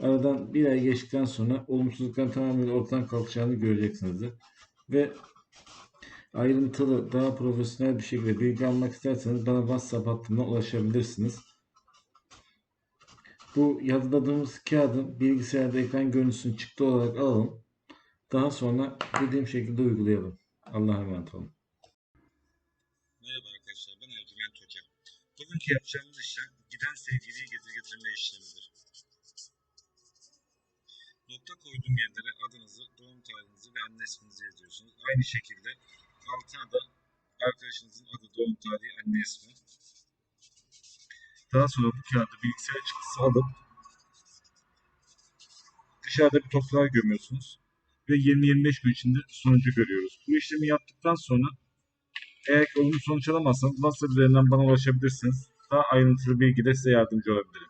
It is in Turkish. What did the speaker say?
Aradan bir ay geçtikten sonra olumsuzlukların tamamıyla ortadan kalkacağını göreceksinizdir. Ve ayrıntılı, daha profesyonel bir şekilde bilgi almak isterseniz bana WhatsApp hattımdan ulaşabilirsiniz. Bu yazıladığımız kağıdın bilgisayarda ekran görüntüsünü çıktı olarak alalım. Daha sonra dediğim şekilde uygulayalım. Allah'a emanet olun. Merhaba arkadaşlar, ben Ercüment Hoca. Bugünkü yapacağımız işlem giden sevgiliyi getir getirme işlemidir. Nokta koyduğum yerlere adınızı, doğum tarihinizi ve anne isminizi yazıyorsunuz. Aynı şekilde altına da arkadaşınızın adı, doğum tarihi, anne ismi. Daha sonra bu kağıdı bilgisayar çıktısı alıp dışarıda bir toprağa gömüyorsunuz ve 20-25 gün içinde sonucu görüyoruz. Bu işlemi yaptıktan sonra eğer olumlu sonuç alamazsanız WhatsApp üzerinden bana ulaşabilirsiniz. Daha ayrıntılı bilgide size yardımcı olabilirim.